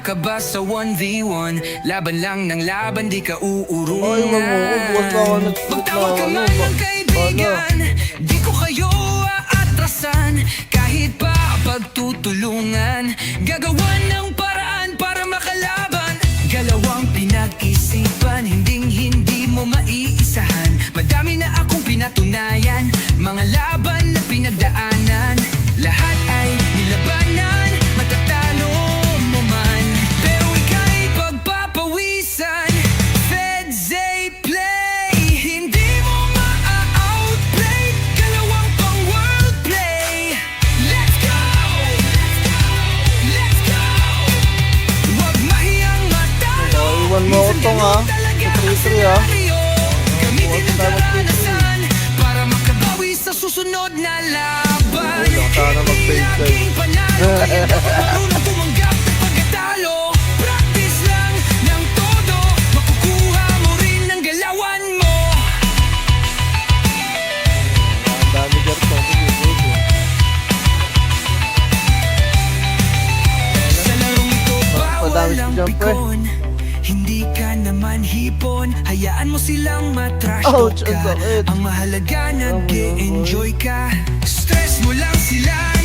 Pangarap ka ba sa 1v1? Laban lang ng laban, di ka Ay, uurungan mag-uubot ako ng Magtawag ka man ng kaibigan. Di ko kayo aatrasan. Kahit pa pagtutulungan Gagawan ng paraan para makalaban. Galawang pinag-isipan Hinding hindi mo maiisahan. Madami na akong pinatunayan Mga laban na pinagdaanan. Lahat history, oh. Gamitin ang karanasan para makabawi sa susunod na laban. Mag-face Ouch, ang sakit. Ang mahalaga ano nag-enjoy ka. Stress mo lang sila.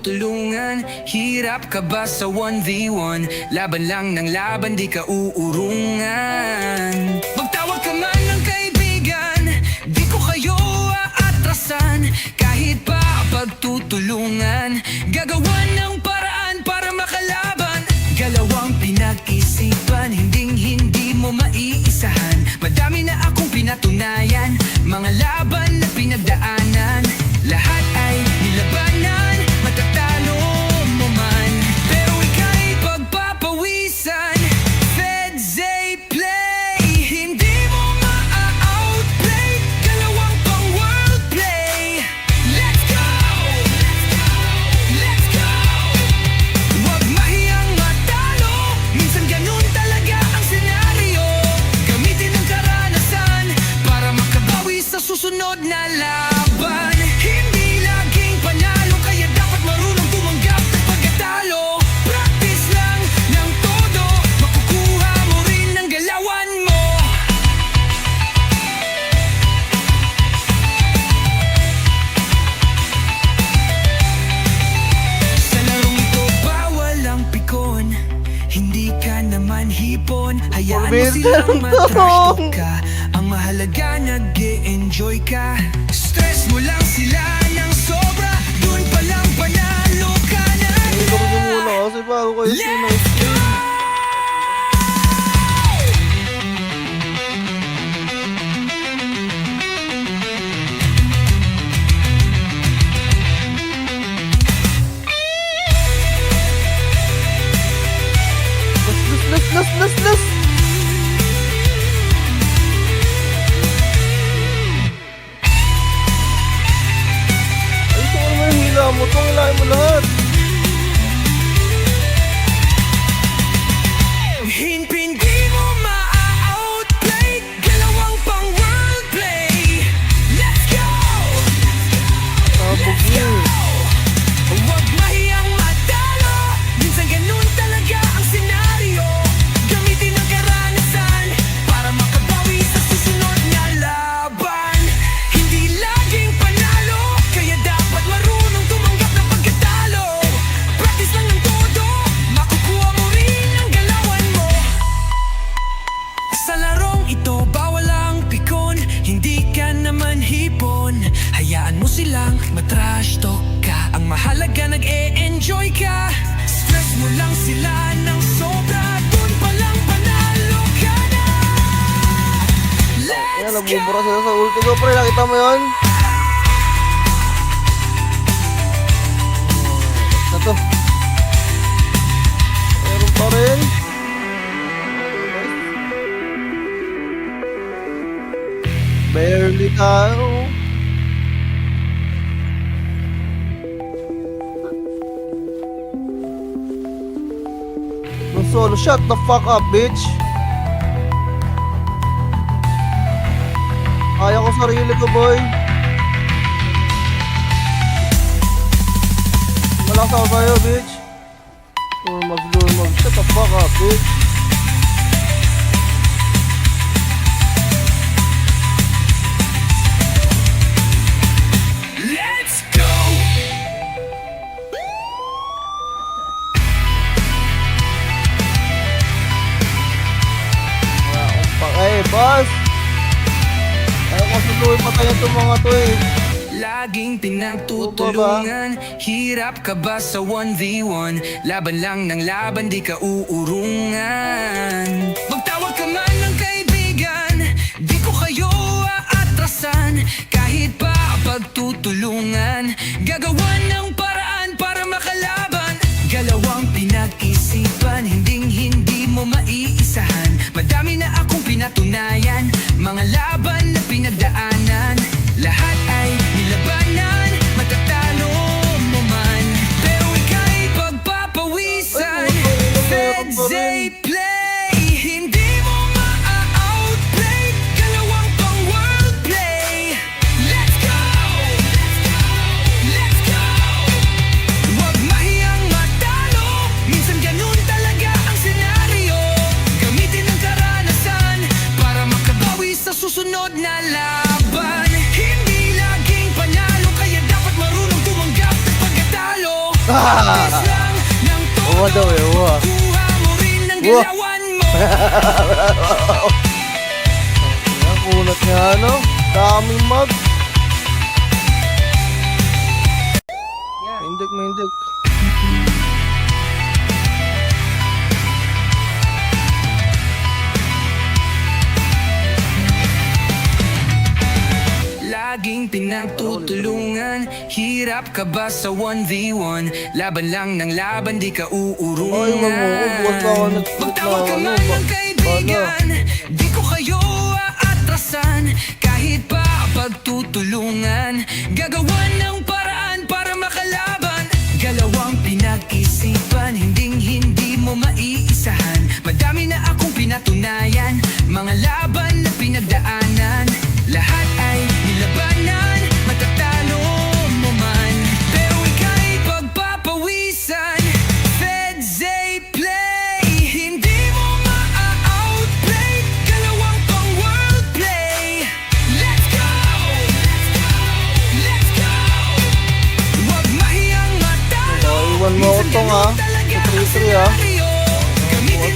tulungan Hirap ka ba sa 1v1? Laban lang ng laban, di ka uurungan. Magtawag ka man ng kaibigan Di ko kayo aatrasan. Kahit pa pagtutulungan Ang mahalaga nag enjoy ka 我终于来不了 No solo, shut the fuck up, bitch. Kaya ko sarili ko, boy. Malakas ako sa'yo, bitch. Lurmag, lurmag. Shut the fuck up, bitch. Pinagtutulungan Hirap ka ba sa 1v1? Laban lang ng laban, di ka uurungan. Magtawag ka man ng kaibigan Di ko kayo aatrasan. Kahit pa pagtutulungan Gagawan ng paraan para makalaban. Galawang pinag-isipan Hinding hindi mo maiisahan. Madami na akong pinatunayan Mga laban ang galawan mo Ayan, kunat nga, no? Daming mag. Mindik, mindik. Hirap ka ba sa 1v1? Laban lang ng laban, di ka uurungan Ay, mamuubos ako na- Magtawag ka man ano, ng kaibigan. Di ko kayo aatrasan Kahit pa pagtutulungan. Gagawan ng paraan para makalaban. Galawang pinag-isipan Hinding hindi mo maiisahan. Madami na akong pinatunayan Mga laban na pinagdaanan P3 oh. Gamitin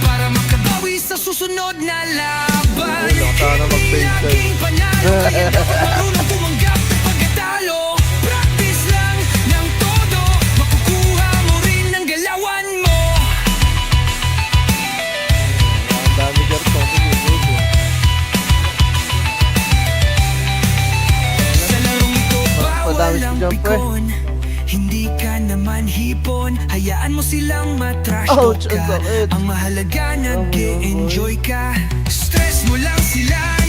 Para makabawi sa susunod na laban Ulang ka na mag-face Laging pagkatalo Practice lang ng todo. Makukuha mo rin ang galawan mo. Ang dami garto Madami si jump eh man hipon Hayaan mo silang matrash oh, ka. Ang mahalaga nag-enjoy ka. Stress mo lang sila.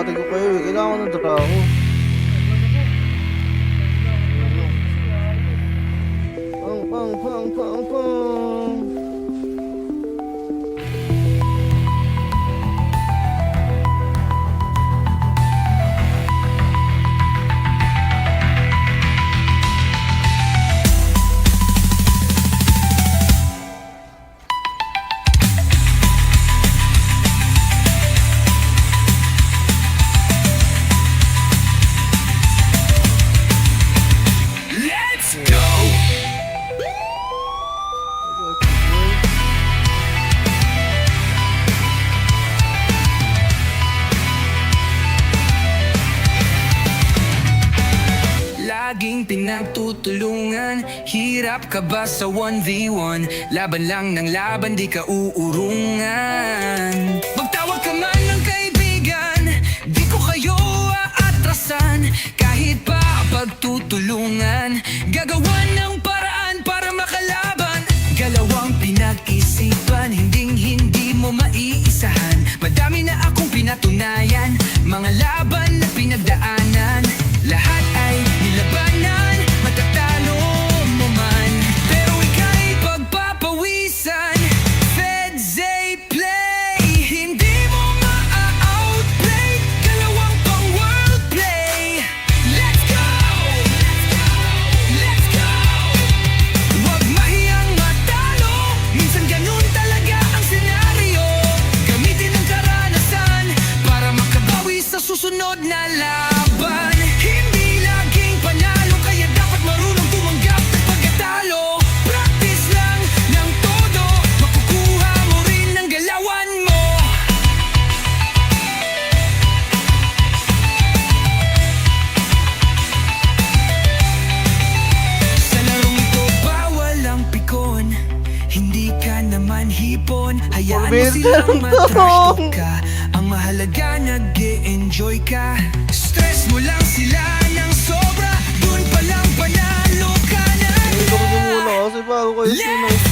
Ate ko kayo, kailangan ng trabaho. Hirap ka ba sa 1v1? Laban lang ng laban, di ka uurungan. Magtawag ka man ng kaibigan Di ko kayo aatrasan. Kahit pa pagtutulungan Gagawan ng paraan para makalaban. Galawang pinag-isipan Hinding hindi mo maiisahan. Madami na akong pinatunayan Mga laban na pinagdaanan. Lahat Marunong! Ang mahalaga nag-enjoy ka Stress mo lang sila ng sobra Doon palang panalo ka na Hindi ko muna kasi bago kayo sinay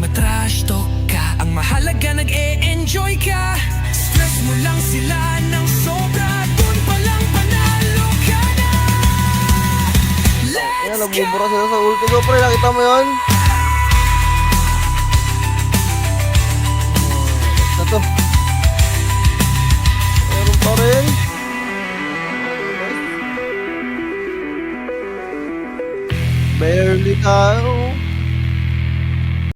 matrash talk ka Ang mahalaga nag-e-enjoy ka Stress mo lang sila ng sobra Dun pa lang panalo ka na Ayan, Let's go! nagbubura sila sa ulti ko, pre. Nakita mo yun? Oh, na to. Meron pa rin. Barely tayo.